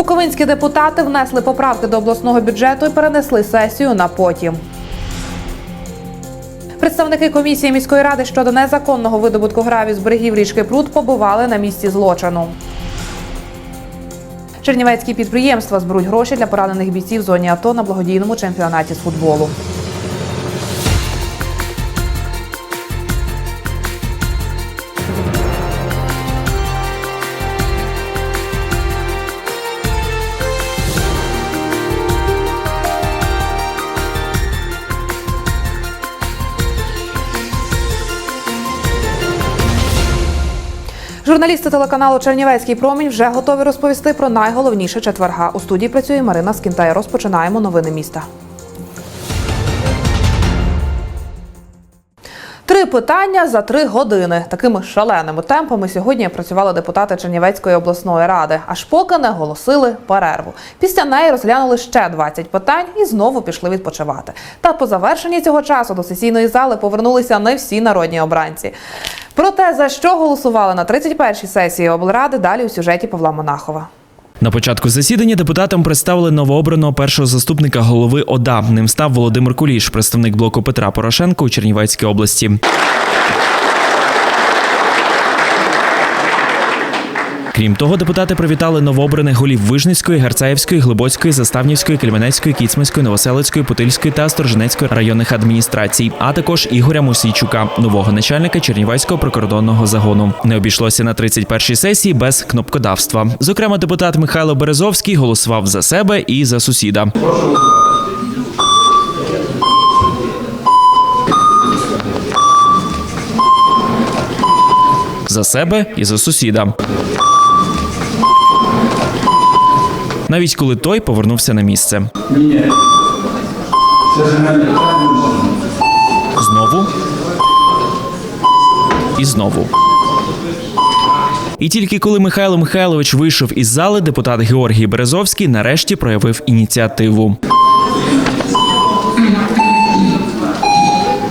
Буковинські депутати внесли поправки до обласного бюджету і перенесли сесію на потім. Представники комісії міської ради щодо незаконного видобутку гравію з берегів річки Прут побували на місці злочину. Чернівецькі підприємства зберуть гроші для поранених бійців в зоні АТО на благодійному чемпіонаті з футболу. Журналісти телеканалу Чернівецький промінь вже готові розповісти про найголовніше четверга. У студії працює Марина Скінтай. Розпочинаємо новини міста. Три питання за три години. Такими шаленими темпами сьогодні працювали депутати Чернівецької обласної ради, аж поки не оголосили перерву. Після неї розглянули ще 20 питань і знову пішли відпочивати. Та по завершенні цього часу до сесійної зали повернулися не всі народні обранці. Про те, за що голосували на 31-й сесії облради, далі у сюжеті Павла Монахова. На початку засідання депутатам представили новообраного першого заступника голови ОДА. Ним став Володимир Куліш, представник блоку Петра Порошенка у Чернівецькій області. Крім того, депутати привітали новообраних голів Вижницької, Герцаївської, Глибоцької, Заставнівської, Кельменецької, Кіцманської, Новоселицької, Путильської та Сторженецької районних адміністрацій, а також Ігоря Мусійчука, нового начальника Чернівецького прикордонного загону. Не обійшлося на 31-й сесії без кнопкодавства. Зокрема, депутат Михайло Березовський голосував за себе і за сусіда. За себе і за сусіда. Навіть коли той повернувся на місце. Знову. І знову. І тільки коли Михайло Михайлович вийшов із зали, депутат Георгій Березовський нарешті проявив ініціативу.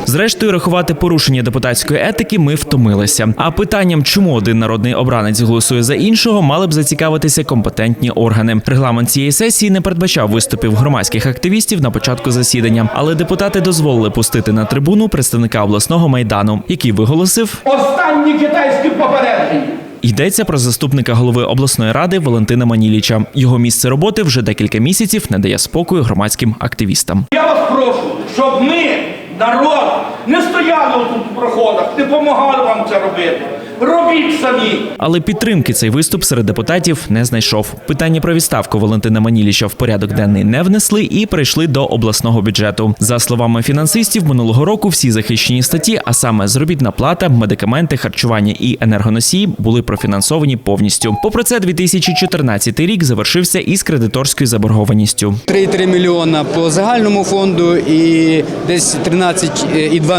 Зрештою, рахувати порушення депутатської етики ми втомилися. А питанням, чому один народний обранець голосує за іншого, мали б зацікавитися компетентні органи. Регламент цієї сесії не передбачав виступів громадських активістів на початку засідання, але депутати дозволили пустити на трибуну представника обласного майдану, який виголосив. Останні китайські попередження. Йдеться про заступника голови обласної ради Валентина Маніліча. Його місце роботи вже декілька місяців не дає спокою громадським активістам. Я вас прошу, щоб ми, народ, не стояли тут у проходах, не допомагали вам це робити. Робіть самі. Але підтримки цей виступ серед депутатів не знайшов. Питання про відставку Валентина Маніліча в порядок денний не внесли і прийшли до обласного бюджету. За словами фінансистів, минулого року всі захищені статті, а саме заробітна плата, медикаменти, харчування і енергоносії, були профінансовані повністю. Попри це, 2014 рік завершився із кредиторською заборгованістю. 3,3 мільйона по загальному фонду і десь 13,2 мільйона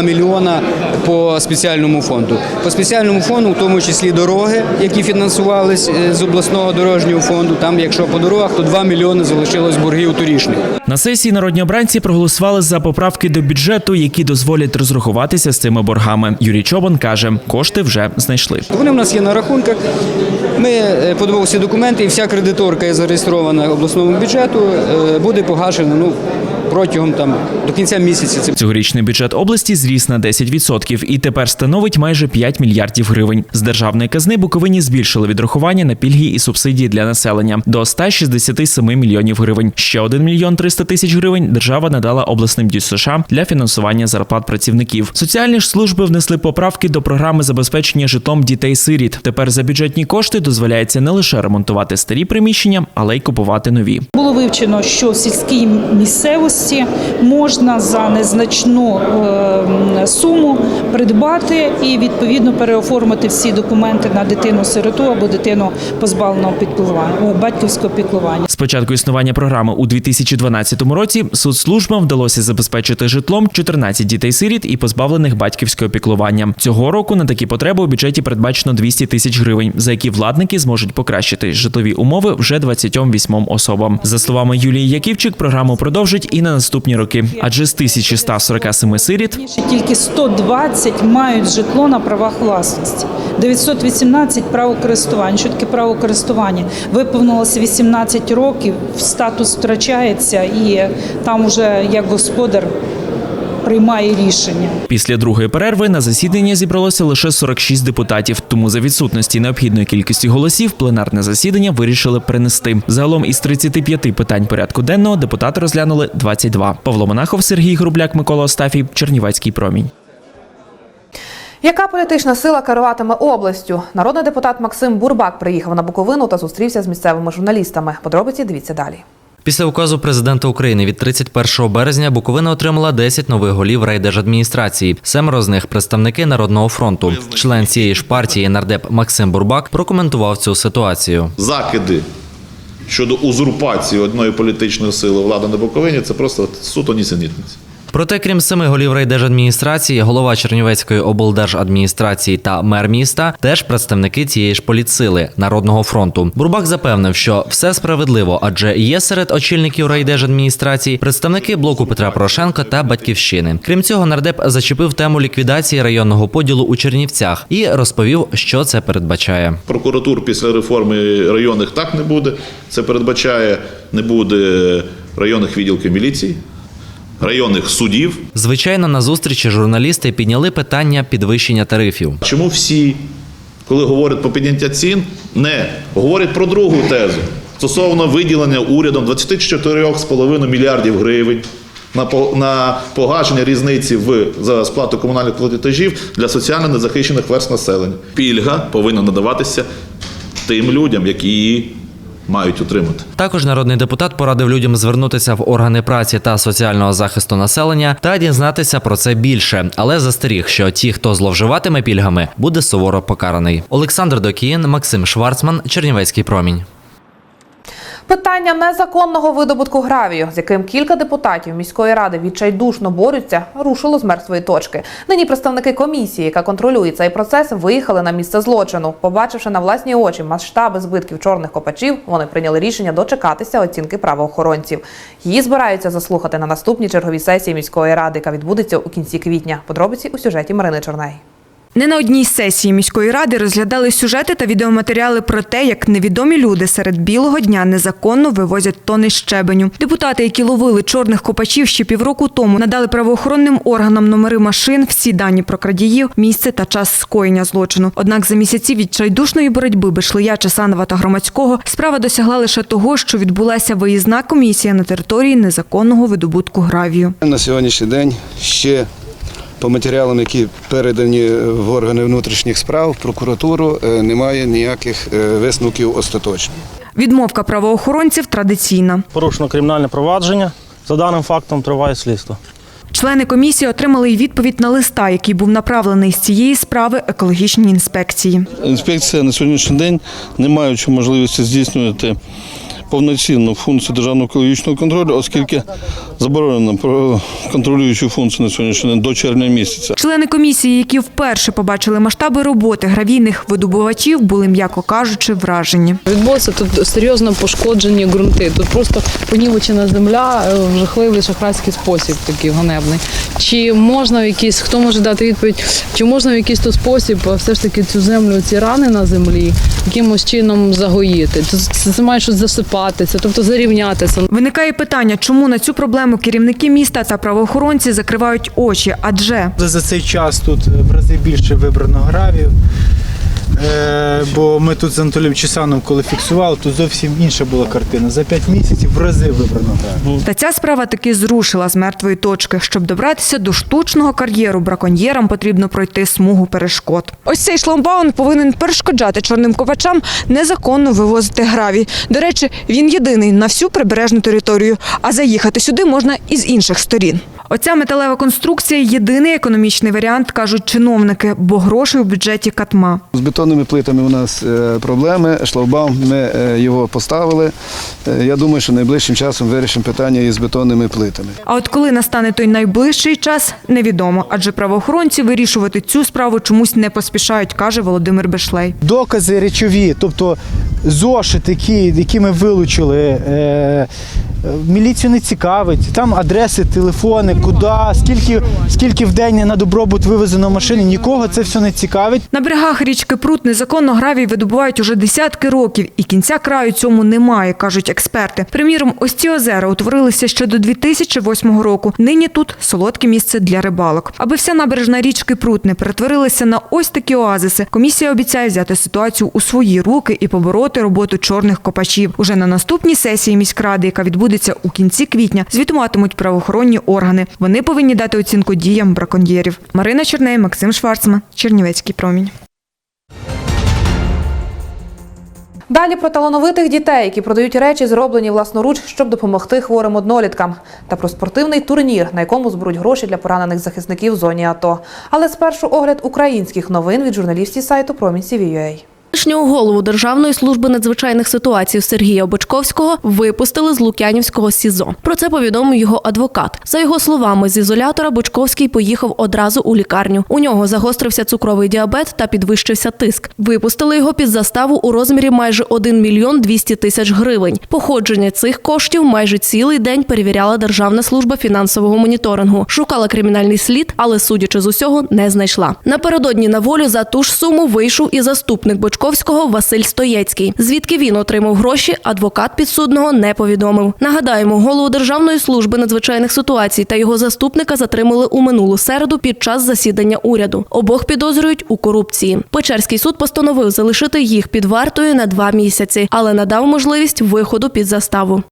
по спеціальному фонду. По спеціальному фонду, в тому числі дороги, які фінансувались е, з обласного дорожнього фонду. Там, якщо по дорогах, то 2 мільйони залишилось боргів торішних. На сесії народні обранці проголосували за поправки до бюджету, які дозволять розрахуватися з цими боргами. Юрій Чобан каже, кошти вже знайшли. Вони в нас є на рахунках. Ми е, подивилися документи, і вся кредиторка є зареєстрована обласному бюджету, е, буде погашена ну, протягом там, до кінця місяця. Цьогорічний бюджет області зріс на 10% і тепер становить майже 5 мільярдів гривень. З державної казни Буковині збільшили відрахування на пільги і субсидії для населення до 167 мільйонів гривень. Ще 1 мільйон 300 тисяч гривень держава надала обласним дій США для фінансування зарплат працівників. Соціальні ж служби внесли поправки до програми забезпечення житлом дітей-сиріт. Тепер за бюджетні кошти дозволяється не лише ремонтувати старі приміщення, але й купувати нові. Було вивчено, що в сільській місцевості можна за незначну е, суму придбати і відповідно переоформити всі документи на дитину-сироту або дитину позбавленого піклування батьківського піклування. З початку існування програми у 2012 році соцслужбам вдалося забезпечити житлом 14 дітей-сиріт і позбавлених батьківського піклування. Цього року на такі потреби у бюджеті передбачено 200 тисяч гривень, за які владники зможуть покращити житлові умови вже 28 особам. За словами Юлії Яківчик, програму продовжать і на на наступні роки. Адже з 1147 сиріт тільки 120 мають житло на правах власності. 918 право користування. Що таке право користування? Виповнилося 18 років, статус втрачається, і там уже як господар приймає рішення. Після другої перерви на засідання зібралося лише 46 депутатів. Тому за відсутності необхідної кількості голосів пленарне засідання вирішили перенести. Загалом із 35 питань порядку денного депутати розглянули 22. Павло Монахов, Сергій Грубляк, Микола Остафій, Чернівецький промінь. Яка політична сила керуватиме областю? Народний депутат Максим Бурбак приїхав на Буковину та зустрівся з місцевими журналістами. Подробиці дивіться далі. Після указу президента України від 31 березня Буковина отримала 10 нових голів райдержадміністрації. Семеро з них представники Народного фронту. Член цієї ж партії нардеп Максим Бурбак прокоментував цю ситуацію. закиди щодо узурпації одної політичної сили влади на Буковині це просто суто нісенітниці. Проте, крім семи голів райдержадміністрації, голова Чернівецької облдержадміністрації та мер міста теж представники цієї ж політсили Народного фронту. Бурбак запевнив, що все справедливо, адже є серед очільників райдержадміністрації представники блоку Петра Порошенка та Батьківщини. Крім цього, нардеп зачепив тему ліквідації районного поділу у Чернівцях і розповів, що це передбачає. Прокуратур після реформи районних так не буде. Це передбачає не буде районних відділків міліції, районних судів. Звичайно, на зустрічі журналісти підняли питання підвищення тарифів. Чому всі, коли говорять про підняття цін, не говорять про другу тезу стосовно виділення урядом 24,5 мільярдів гривень на по- на погашення різниці в за сплату комунальних платежів для соціально незахищених верст населення. Пільга повинна надаватися тим людям, які її мають отримати. Також народний депутат порадив людям звернутися в органи праці та соціального захисту населення та дізнатися про це більше, але застеріг, що ті, хто зловживатиме пільгами, буде суворо покараний. Олександр Докіїн, Максим Шварцман, Чернівецький промінь. Питання незаконного видобутку гравію, з яким кілька депутатів міської ради відчайдушно борються, рушило з мертвої точки. Нині представники комісії, яка контролює цей процес, виїхали на місце злочину. Побачивши на власні очі масштаби збитків чорних копачів, вони прийняли рішення дочекатися оцінки правоохоронців. Її збираються заслухати на наступній черговій сесії міської ради, яка відбудеться у кінці квітня. Подробиці у сюжеті Марини Чорней. Не на одній сесії міської ради розглядали сюжети та відеоматеріали про те, як невідомі люди серед білого дня незаконно вивозять тони щебеню. Депутати, які ловили чорних копачів ще півроку тому, надали правоохоронним органам номери машин, всі дані про крадіїв, місце та час скоєння злочину. Однак за місяці відчайдушної боротьби Бешлия, Часанова та Громадського справа досягла лише того, що відбулася виїзна комісія на території незаконного видобутку гравію. На сьогоднішній день ще по матеріалам, які передані в органи внутрішніх справ, в прокуратуру, е, немає ніяких е, висновків остаточних. Відмовка правоохоронців традиційна. Порушено кримінальне провадження. За даним фактом триває слідство. Члени комісії отримали й відповідь на листа, який був направлений з цієї справи екологічній інспекції. Інспекція на сьогоднішній день, не маючи можливості здійснювати повноцінну функцію державного екологічного контролю, оскільки заборонено про контролюючу функцію на сьогоднішній день до червня місяця. Члени комісії, які вперше побачили масштаби роботи гравійних видобувачів, були, м'яко кажучи, вражені. Відбулося тут серйозно пошкоджені ґрунти. Тут просто понівечена земля е, в жахливий шахрайський спосіб, такий ганебний. Чи можна в якийсь, хто може дати відповідь, чи можна в якийсь то спосіб е, все ж таки цю землю, ці рани на землі якимось чином загоїти? Це, це, це має щось засипатися, тобто зарівнятися. Виникає питання, чому на цю проблему керівники міста та правоохоронці закривають очі, адже За цей час тут в рази більше вибрано гравів. Е, бо ми тут з Анатолієм Чесаном, коли фіксували, тут зовсім інша була картина. За 5 місяців в рази вибрано та ця справа таки зрушила з мертвої точки. Щоб добратися до штучного кар'єру, браконьєрам потрібно пройти смугу перешкод. Ось цей шламбаун повинен перешкоджати чорним ковачам незаконно вивозити гравій. До речі, він єдиний на всю прибережну територію, а заїхати сюди можна із інших сторін. Оця металева конструкція єдиний економічний варіант, кажуть чиновники, бо грошей у бюджеті катма. З бетонними плитами у нас е, проблеми. Шлагбаум ми е, його поставили. Е, Я думаю, що найближчим часом вирішимо питання із бетонними плитами. А от коли настане той найближчий час, невідомо, адже правоохоронці вирішувати цю справу чомусь не поспішають, каже Володимир Бешлей. Докази речові, тобто зошит, який, який ми вилучили, е, міліцію не цікавить. Там адреси, телефони, куди, скільки, скільки в день на добробут вивезено машин, нікого це все не цікавить. На берегах річки Прут незаконно гравій видобувають уже десятки років, і кінця краю цьому немає, кажуть експерти. Приміром, ось ці озера утворилися ще до 2008 року. Нині тут солодке місце для рибалок. Аби вся набережна річки Прут не перетворилася на ось такі оазиси, комісія обіцяє взяти ситуацію у свої руки і побороти роботу чорних копачів. Уже на наступній сесії міськради, яка відбудеться у кінці квітня, звітуватимуть правоохоронні органи. Вони повинні дати оцінку діям браконьєрів. Марина Черней, Максим Шварцман, Чернівецький промінь. Далі про талановитих дітей, які продають речі, зроблені власноруч, щоб допомогти хворим одноліткам, та про спортивний турнір, на якому зберуть гроші для поранених захисників в зоні АТО. Але спершу огляд українських новин від журналістів сайту Промінь CVUA. Колишнього голову Державної служби надзвичайних ситуацій Сергія Бочковського випустили з Лук'янівського СІЗО. Про це повідомив його адвокат. За його словами, з ізолятора Бочковський поїхав одразу у лікарню. У нього загострився цукровий діабет та підвищився тиск. Випустили його під заставу у розмірі майже 1 мільйон 200 тисяч гривень. Походження цих коштів майже цілий день перевіряла Державна служба фінансового моніторингу. Шукала кримінальний слід, але судячи з усього, не знайшла. Напередодні на волю за ту ж суму вийшов і заступник Бочковського Василь Стоєцький. Звідки він отримав гроші, адвокат підсудного не повідомив. Нагадаємо, голову Державної служби надзвичайних ситуацій та його заступника затримали у минулу середу під час засідання уряду. Обох підозрюють у корупції. Печерський суд постановив залишити їх під вартою на два місяці, але надав можливість виходу під заставу.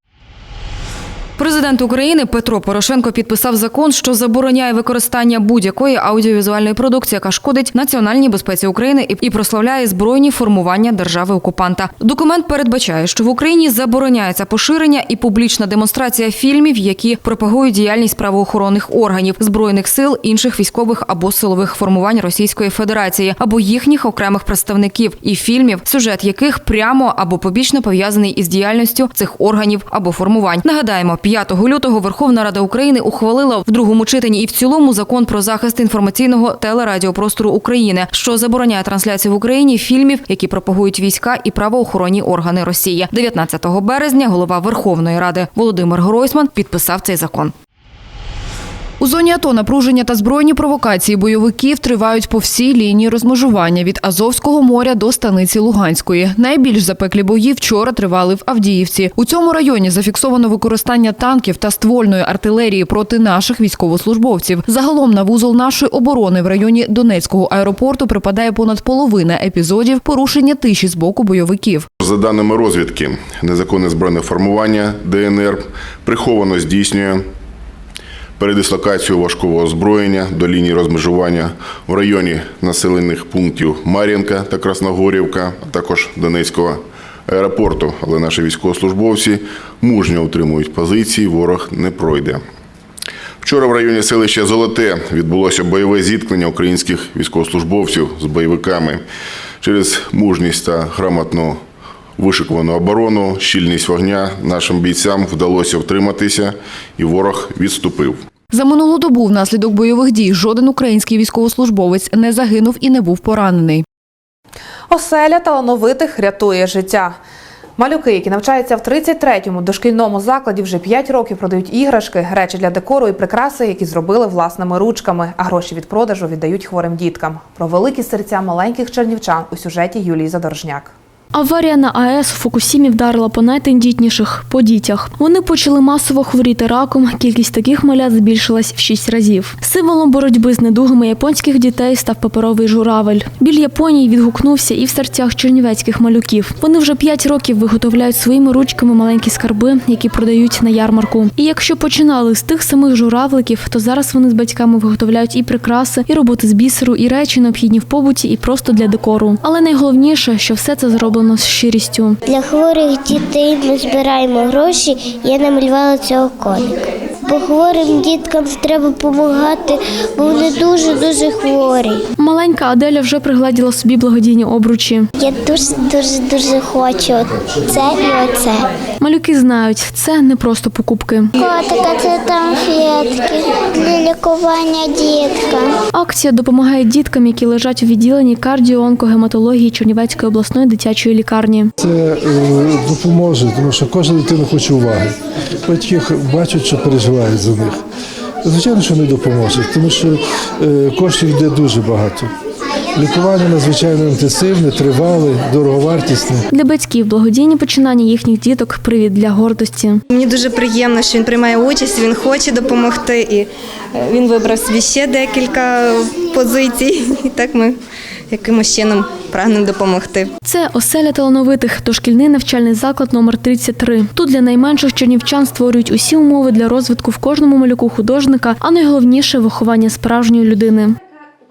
Президент України Петро Порошенко підписав закон, що забороняє використання будь-якої аудіовізуальної продукції, яка шкодить національній безпеці України і- прославляє збройні формування держави окупанта. Документ передбачає, що в Україні забороняється поширення і публічна демонстрація фільмів, які пропагують діяльність правоохоронних органів, збройних сил, інших військових або силових формувань Російської Федерації або їхніх окремих представників, і фільмів, сюжет яких прямо або побічно пов'язаний із діяльністю цих органів або формувань. Нагадаємо, 5 лютого Верховна Рада України ухвалила в другому читанні і в цілому закон про захист інформаційного телерадіопростору України, що забороняє трансляцію в Україні фільмів, які пропагують війська і правоохоронні органи Росії. 19 березня голова Верховної Ради Володимир Гройсман підписав цей закон. У зоні АТО напруження та збройні провокації бойовиків тривають по всій лінії розмежування від Азовського моря до станиці Луганської. Найбільш запеклі бої вчора тривали в Авдіївці. У цьому районі зафіксовано використання танків та ствольної артилерії проти наших військовослужбовців. Загалом на вузол нашої оборони в районі Донецького аеропорту припадає понад половина епізодів порушення тиші з боку бойовиків. За даними розвідки, незаконне збройне формування ДНР приховано здійснює передислокацію важкого озброєння до лінії розмежування в районі населених пунктів Мар'їнка та Красногорівка, а також Донецького аеропорту. Але наші військовослужбовці мужньо утримують позиції, ворог не пройде. Вчора в районі селища Золоте відбулося бойове зіткнення українських військовослужбовців з бойовиками через мужність та грамотну вишикувану оборону, щільність вогня нашим бійцям вдалося втриматися, і ворог відступив. За минулу добу внаслідок бойових дій жоден український військовослужбовець не загинув і не був поранений. Оселя талановитих рятує життя. Малюки, які навчаються в 33-му дошкільному закладі, вже 5 років продають іграшки, речі для декору і прикраси, які зробили власними ручками, а гроші від продажу віддають хворим діткам. Про великі серця маленьких чернівчан у сюжеті Юлії Задорожняк. Аварія на АЕС в Фукусімі вдарила по найтендітніших – по дітях. Вони почали масово хворіти раком. Кількість таких малят збільшилась в шість разів. Символом боротьби з недугами японських дітей став паперовий журавель. Біль Японії відгукнувся і в серцях чернівецьких малюків. Вони вже п'ять років виготовляють своїми ручками маленькі скарби, які продають на ярмарку. І якщо починали з тих самих журавликів, то зараз вони з батьками виготовляють і прикраси, і роботи з бісеру, і речі необхідні в побуті, і просто для декору. Але найголовніше, що все це зроблено з щирістю. Для хворих дітей ми збираємо гроші. Я намалювала цього коника. бо хворим діткам треба допомагати, бо вони дуже-дуже хворі. Маленька Аделя вже пригладіла собі благодійні обручі. Я дуже дуже дуже хочу це і оце. Малюки знають, це не просто покупки. Котика, це там для лікування діткам. Акція допомагає діткам, які лежать у відділенні кардіоонкогематології Чернівецької обласної дитячої лікарні. Це е, допоможе, тому що кожна дитина хоче уваги. Батьки бачать, що переживають за них. Звичайно, що не допоможе, тому що е, коштів йде дуже багато. Лікування надзвичайно інтенсивне, тривале, дороговартісне. Для батьків благодійні починання їхніх діток привід для гордості. Мені дуже приємно, що він приймає участь, він хоче допомогти, і е, він вибрав собі ще декілька позицій. І так ми якимось чином прагнемо допомогти. Це оселя талановитих, дошкільний навчальний заклад номер 33. Тут для найменших чернівчан створюють усі умови для розвитку в кожному малюку художника, а найголовніше виховання справжньої людини.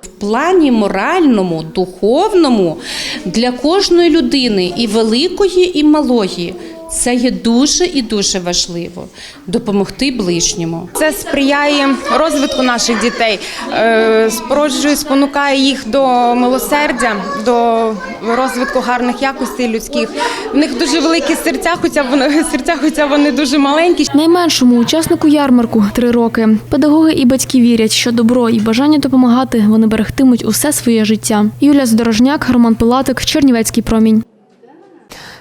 В плані моральному, духовному для кожної людини, і великої, і малої. Це є дуже і дуже важливо допомогти ближньому. Це сприяє розвитку наших дітей, е, спороджує, спонукає їх до милосердя, до розвитку гарних якостей людських. В них дуже великі серця, хоча вони серця, хоча вони дуже маленькі. Найменшому учаснику ярмарку три роки. Педагоги і батьки вірять, що добро і бажання допомагати вони берегтимуть усе своє життя. Юлія Здорожняк, Роман Пилатик, Чернівецький промінь.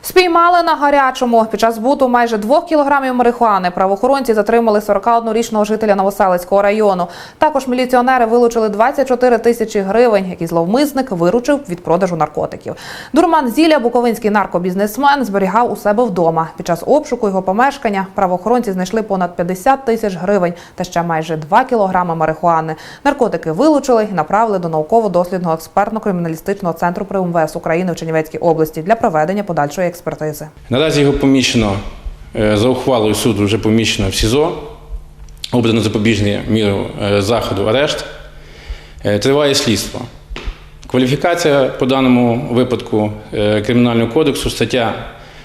Спіймали на гарячому. Під час збуту майже двох кілограмів марихуани правоохоронці затримали 41-річного жителя Новоселицького району. Також міліціонери вилучили 24 тисячі гривень, які зловмисник виручив від продажу наркотиків. Дурман Зілля, буковинський наркобізнесмен, зберігав у себе вдома. Під час обшуку його помешкання правоохоронці знайшли понад 50 тисяч гривень та ще майже 2 кілограми марихуани. Наркотики вилучили і направили до науково-дослідного експертно-криміналістичного центру при УМВС України в Чернівецькій області для проведення подальшої експертизи. Наразі його поміщено е, за ухвалою суду, вже поміщено в СІЗО, обрано запобіжний міру е, заходу арешт. Е, Триває слідство. Кваліфікація по даному випадку Кримінального кодексу стаття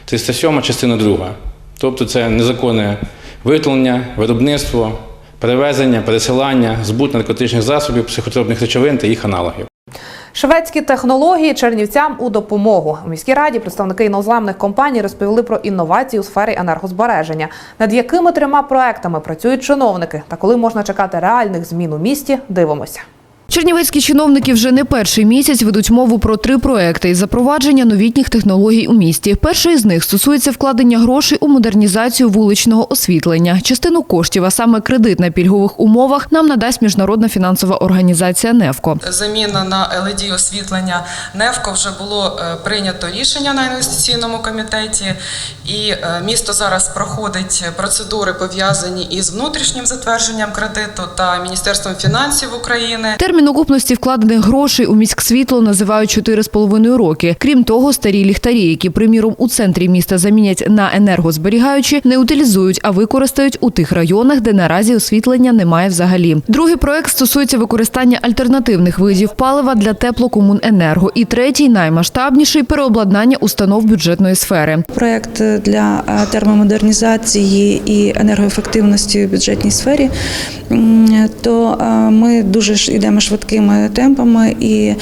307, частина 2. Тобто це незаконне виготовлення, виробництво, перевезення, пересилання, збут наркотичних засобів, психотропних речовин та їх аналогів. Шведські технології чернівцям у допомогу у міській раді представники іноземних компаній розповіли про інновації у сфері енергозбереження, над якими трьома проектами працюють чиновники, та коли можна чекати реальних змін у місті. Дивимося. Чернівецькі чиновники вже не перший місяць ведуть мову про три проекти із запровадження новітніх технологій у місті. Перший з них стосується вкладення грошей у модернізацію вуличного освітлення. Частину коштів, а саме кредит на пільгових умовах, нам надасть міжнародна фінансова організація «Невко». Заміна на LED освітлення НЕВКО вже було е, прийнято рішення на інвестиційному комітеті, і е, місто зараз проходить процедури пов'язані із внутрішнім затвердженням кредиту та Міністерством фінансів України. Термін окупності вкладених грошей у міськсвітло називають 4,5 роки. Крім того, старі ліхтарі, які, приміром, у центрі міста замінять на енергозберігаючі, не утилізують, а використають у тих районах, де наразі освітлення немає взагалі. Другий проект стосується використання альтернативних видів палива для теплокомуненерго. І третій, наймасштабніший переобладнання установ бюджетної сфери. Проект для е, термомодернізації і енергоефективності в бюджетній сфері, то е, ми дуже йдемо швидкими темпами, і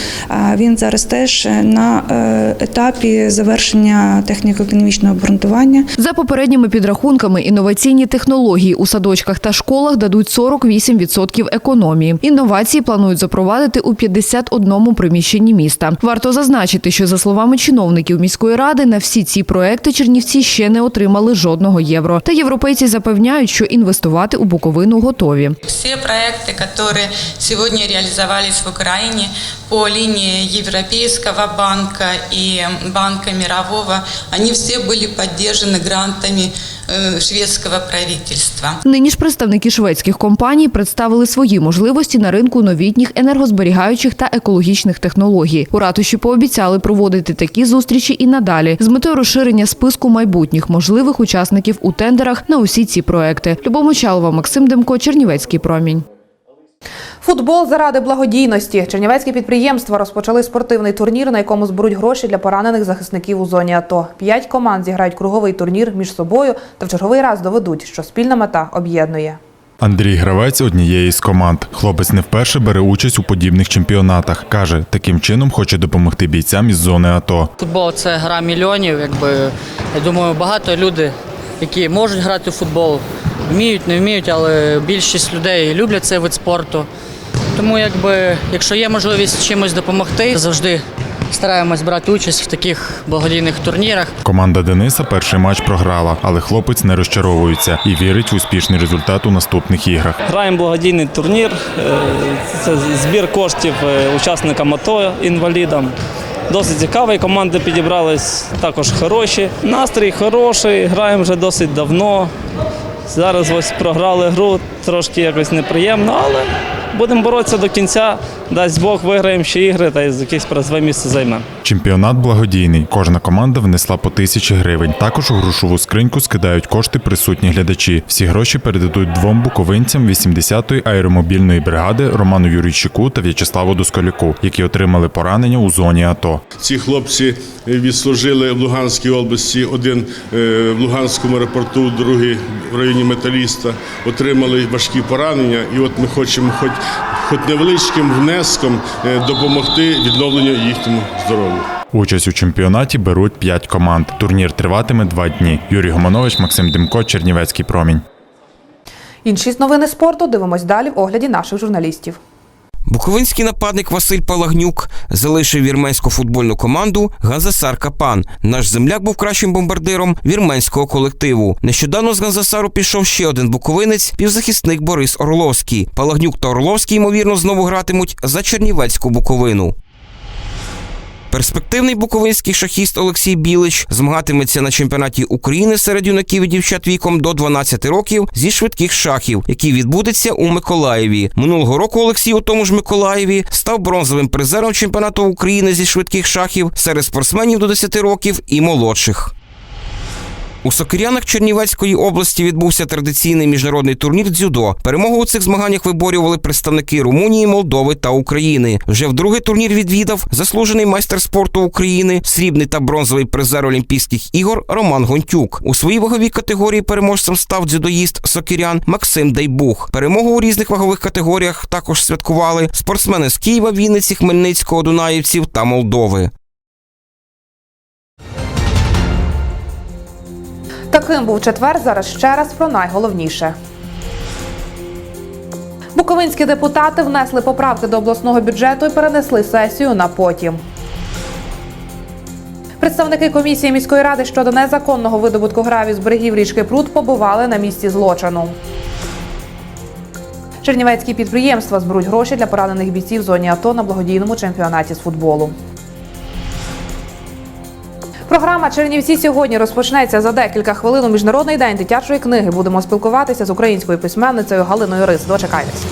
він зараз теж на е, етапі завершення техніко-економічного обґрунтування. За попередніми підрахунками, інноваційні технології у садочках та школах дадуть 48% економії. Інновації планують запровадити у 51 приміщенні міста. Варто зазначити, що за словами чиновників міської ради, на всі ці проекти Чернівці ще не отримали жодного євро. Та європейці запевняють, що інвестувати у Буковину готові. Все проекты, которые сегодня реализовались в Украине по линии Европейского банка и Банка мирового, они все были поддержаны грантами э, шведского правительства. Нині ж представники шведських компаній представили свої можливості на ринку новітніх енергозберігаючих та екологічних технологій. У ратуші пообіцяли проводити такі зустрічі і надалі з метою розширення списку майбутніх можливих учасників у тендерах на усі ці проекти. Любов Мочалова, Максим Демко, Чернівецький промінь. Футбол заради благодійності. Чернівецькі підприємства розпочали спортивний турнір, на якому зберуть гроші для поранених захисників у зоні АТО. П'ять команд зіграють круговий турнір між собою та в черговий раз доведуть, що спільна мета об'єднує. Андрій Гравець однієї з команд. Хлопець не вперше бере участь у подібних чемпіонатах. Каже, таким чином хоче допомогти бійцям із зони АТО. Футбол це гра мільйонів. Якби я думаю, багато людей, які можуть грати в футбол, вміють, не вміють, але більшість людей люблять цей вид спорту. Тому, якби, якщо є можливість чимось допомогти, завжди стараємось брати участь в таких благодійних турнірах. Команда Дениса перший матч програла, але хлопець не розчаровується і вірить в успішний результат у наступних іграх. Граємо благодійний турнір. е, Це збір коштів е, учасникам АТО інвалідам. Досить цікавий, команди підібрались також хороші. Настрій хороший, граємо вже досить давно. Зараз ось програли гру, трошки якось неприємно, але будемо боротися до кінця. Дасть Бог, виграємо ще ігри та й якесь призове місце займемо. Чемпіонат благодійний. Кожна команда внесла по тисячі гривень. Також у грошову скриньку скидають кошти присутні глядачі. Всі гроші передадуть двом буковинцям 80-ї аеромобільної бригади Роману Юрійчуку та В'ячеславу Доскалюку, які отримали поранення у зоні АТО. Ці хлопці відслужили в Луганській області, один е, в Луганському аеропорту, другий в районі Металіста, отримали важкі поранення. І от ми хочемо хоч, хоч невеличким внеском е, допомогти відновленню їхньому здоров'ю. Участь у чемпіонаті беруть п'ять команд. Турнір триватиме два дні. Юрій Гоманович, Максим Демко, Чернівецький промінь. Інші новини спорту дивимось далі в огляді наших журналістів. Буковинський нападник Василь Палагнюк залишив вірменську футбольну команду Ганзасар Капан. Наш земляк був кращим бомбардиром вірменського колективу. Нещодавно з Ганзасару пішов ще один буковинець, півзахисник Борис Орловський. Палагнюк та Орловський, ймовірно, знову гратимуть за Чернівецьку Буковину. Перспективний буковинський шахіст Олексій Білич змагатиметься на чемпіонаті України серед юнаків і дівчат віком до 12 років зі швидких шахів, який відбудеться у Миколаєві. Минулого року Олексій у тому ж Миколаєві став бронзовим призером чемпіонату України зі швидких шахів серед спортсменів до 10 років і молодших. У Сокирянах Чернівецької області відбувся традиційний міжнародний турнір дзюдо. Перемогу у цих змаганнях виборювали представники Румунії, Молдови та України. Вже вдруге турнір відвідав заслужений майстер спорту України, срібний та бронзовий призер Олімпійських ігор Роман Гонтюк. У своїй ваговій категорії переможцем став дзюдоїст Сокирян Максим Дайбух. Перемогу у різних вагових категоріях також святкували спортсмени з Києва, Вінниці, Хмельницького, Дунаївців та Молдови. Таким був четвер. Зараз ще раз про найголовніше. Буковинські депутати внесли поправки до обласного бюджету і перенесли сесію на потім. Представники комісії міської ради щодо незаконного видобутку гравію з берегів річки Прут побували на місці злочину. Чернівецькі підприємства зберуть гроші для поранених бійців в зоні АТО на благодійному чемпіонаті з футболу. Програма Чернівці сьогодні розпочнеться за декілька хвилин у міжнародний день дитячої книги. Будемо спілкуватися з українською письменницею Галиною Рис. Дочекайтесь.